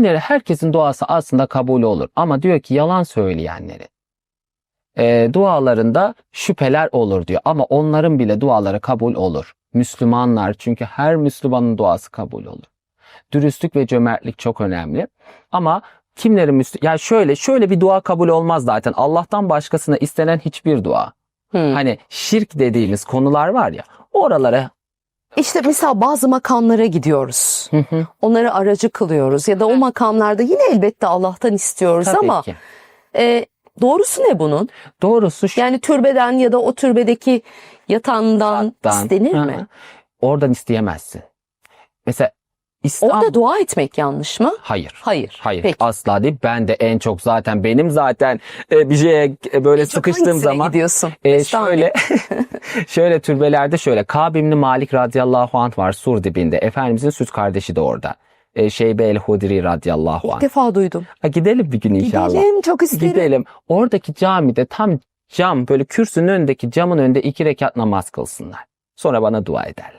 kimileri herkesin duası aslında kabul olur ama diyor ki yalan söyleyenleri e, dualarında şüpheler olur diyor ama onların bile duaları kabul olur. Müslümanlar çünkü her Müslümanın duası kabul olur. Dürüstlük ve cömertlik çok önemli ama kimlerin Müslü ya şöyle şöyle bir dua kabul olmaz zaten Allah'tan başkasına istenen hiçbir dua. Hı. Hani şirk dediğimiz konular var ya oralara İşte mesela bazı makamlara gidiyoruz. Hı hı, Onları aracı kılıyoruz ya da o makamlarda yine elbette Allah'tan istiyoruz tabii ama ki. e, doğrusu ne bunun? Doğrusu şu. Yani türbeden ya da o türbedeki yatandan Dan- istenir Hı mi? Oradan isteyemezsin. Mesela İslam Orada dua etmek yanlış mı? hayır. Hayır. Hayır Peki. asla değil. Ben de en çok zaten benim zaten e, bir şeye e, böyle Çok sıkıştığım zaman gidiyorsun? e, şöyle şöyle türbelerde şöyle Kâb İbni Malik radıyallahu anh var Sur dibinde. Efendimizin süt kardeşi de orada. E, Şeybe el Hudri radıyallahu İlk anh. defa duydum. Ha, gidelim bir gün inşallah. Gidelim çok isterim. Gidelim. Oradaki camide tam cam böyle kürsünün önündeki camın önünde iki rekat namaz kılsınlar. Sonra bana dua ederler.